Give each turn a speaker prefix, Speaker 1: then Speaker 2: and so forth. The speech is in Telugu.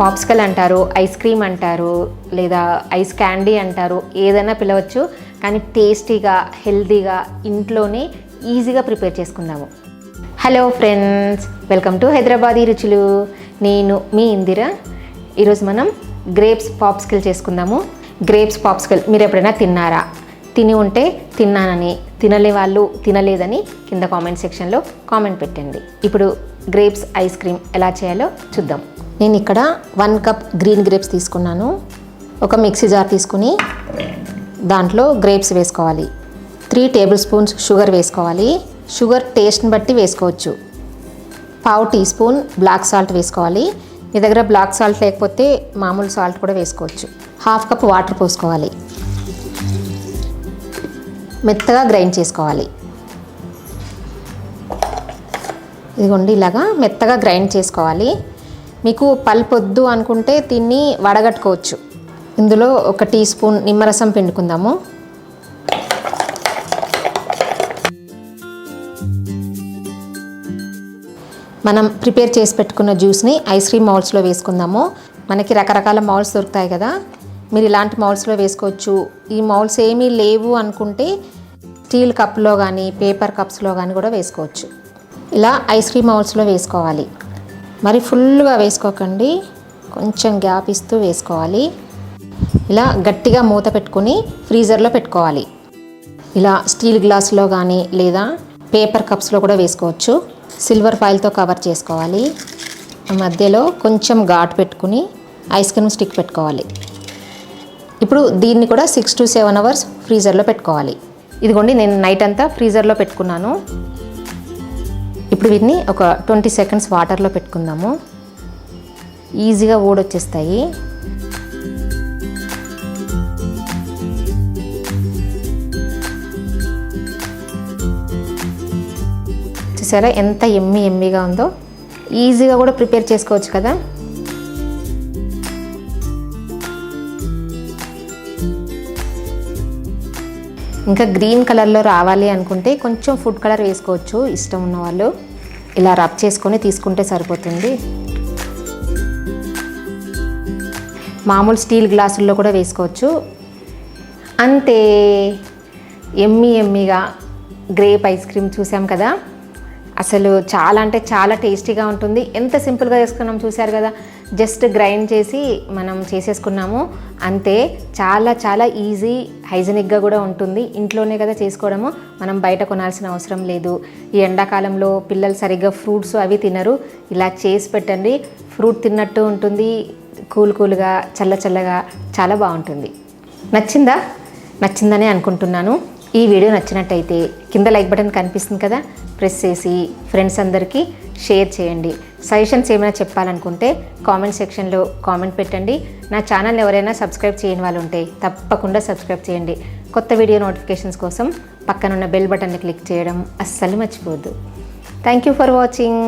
Speaker 1: పాప్స్కల్ అంటారు ఐస్ క్రీమ్ అంటారు లేదా ఐస్ క్యాండీ అంటారు ఏదైనా పిలవచ్చు. కానీ టేస్టీగా హెల్తీగా ఇంట్లోనే ఈజీగా ప్రిపేర్ చేసుకుందాము. Hello friends welcome to Hyderabadi రుచులు. నేను మీ ఇందిర. ఈరోజు మనం గ్రేప్స్ పాప్స్కిల్ చేసుకుందాము. గ్రేప్స్ పాప్స్కిల్ మీరు ఎప్పుడైనా తిన్నారా? తిని ఉంటే తిన్నానని తినలే వాళ్ళు తినలేదని కింద కామెంట్ సెక్షన్లో కామెంట్ పెట్టండి. ఇప్పుడు గ్రేప్స్ ఐస్ క్రీమ్ ఎలా చేయాలో చూద్దాం. నేను ఇక్కడ వన్ కప్ గ్రీన్ గ్రేప్స్ తీసుకున్నాను. ఒక మిక్సీ జార్ తీసుకుని దాంట్లో గ్రేప్స్ వేసుకోవాలి. త్రీ టేబుల్ స్పూన్స్ షుగర్ వేసుకోవాలి. షుగర్ టేస్ట్ని బట్టి వేసుకోవచ్చు. పావు టీ స్పూన్ బ్లాక్ సాల్ట్ వేసుకోవాలి. మీ దగ్గర బ్లాక్ సాల్ట్ లేకపోతే మామూలు సాల్ట్ కూడా వేసుకోవచ్చు. హాఫ్ కప్ వాటర్ పోసుకోవాలి. మెత్తగా గ్రైండ్ చేసుకోవాలి. ఇదిగోండి ఇలాగా మెత్తగా గ్రైండ్ చేసుకోవాలి. మీకు పల్పొద్దు అనుకుంటే దీన్ని వడగట్టుకోవచ్చు. ఇందులో ఒక టీ స్పూన్ నిమ్మరసం పిండుకుందాము. మనం ప్రిపేర్ చేసి పెట్టుకున్న జ్యూస్ని ఐస్ క్రీమ్ మౌల్స్లో వేసుకుందాము. మనకి రకరకాల మౌల్స్ దొరుకుతాయి కదా. మీరు ఇలాంటి మౌల్స్లో వేసుకోవచ్చు. ఈ మౌల్స్ ఏమీ లేవు అనుకుంటే స్టీల్ కప్లో కానీ పేపర్ కప్స్లో కానీ కూడా వేసుకోవచ్చు. ఇలా ఐస్ క్రీమ్ మౌల్స్లో వేసుకోవాలి. మరి ఫుల్గా వేసుకోకండి. కొంచెం గ్యాప్ ఇస్తూ వేసుకోవాలి. ఇలా గట్టిగా మూత పెట్టుకొని ఫ్రీజర్లో పెట్టుకోవాలి. ఇలా స్టీల్ గ్లాస్లో కానీ లేదా పేపర్ కప్స్లో కూడా వేసుకోవచ్చు. సిల్వర్ ఫాయిల్తో కవర్ చేసుకోవాలి. మధ్యలో కొంచెం ఘాటు పెట్టుకుని ఐస్ క్రీమ్ స్టిక్ పెట్టుకోవాలి. ఇప్పుడు దీన్ని కూడా సిక్స్ టు సెవెన్ అవర్స్ ఫ్రీజర్లో పెట్టుకోవాలి. ఇదిగోండి నేను నైట్ అంతా ఫ్రీజర్లో పెట్టుకున్నాను. ఇప్పుడు వీటిని ఒక ట్వంటీ సెకండ్స్ వాటర్లో పెట్టుకుందాము. ఈజీగా ఊడొచ్చేస్తాయి చూసారా ఎంత ఎమ్మి ఎమ్మిగా ఉందో? ఈజీగా కూడా ప్రిపేర్ చేసుకోవచ్చు కదా? ఇంకా గ్రీన్ కలర్లో రావాలి అనుకుంటే కొంచెం ఫుడ్ కలర్ వేసుకోవచ్చు. ఇష్టం ఉన్న వాళ్ళు ఇలా రబ్ చేసుకొని తీసుకుంటే సరిపోతుంది. మామూలు స్టీల్ గ్లాసుల్లో కూడా వేసుకోవచ్చు. అంతే ఎమ్మి ఎమ్మిగా గ్రేప్ ఐస్ క్రీమ్ చూసాం కదా? అసలు చాలా అంటే చాలా టేస్టీగా ఉంటుంది. ఎంత సింపుల్గా చేసుకున్నాం చూశారు కదా? జస్ట్ గ్రైండ్ చేసి మనం చేసేసుకున్నాము. అంతే చాలా చాలా ఈజీ హైజెనిక్గా కూడా ఉంటుంది. ఇంట్లోనే కదా చేసుకోవడము. మనం బయట కొనాల్సిన అవసరం లేదు. ఈ ఎండాకాలంలో పిల్లలు సరిగ్గా ఫ్రూట్స్ అవి తినరు. ఇలా చేసి పెట్టండి. ఫ్రూట్ తిన్నట్టు ఉంటుంది. కూల్ కూల్గా చల్ల చల్లగా చాలా బాగుంటుంది. నచ్చిందా? నచ్చిందనే అనుకుంటున్నాను. ఈ వీడియో నచ్చినట్టయితే కింద లైక్ బటన్ కనిపిస్తుంది కదా ప్రెస్ చేసి ఫ్రెండ్స్ అందరికీ షేర్ చేయండి. సజెషన్స్ ఏమైనా చెప్పాలనుకుంటే కామెంట్ సెక్షన్లో కామెంట్ పెట్టండి. నా ఛానల్ ఎవరైనా సబ్స్క్రైబ్ చేయని వాళ్ళు ఉంటే తప్పకుండా సబ్స్క్రైబ్ చేయండి. కొత్త వీడియో నోటిఫికేషన్స్ కోసం పక్కనున్న బెల్ బటన్ని క్లిక్ చేయడం అస్సలు మర్చిపోవద్దు. Thank you for watching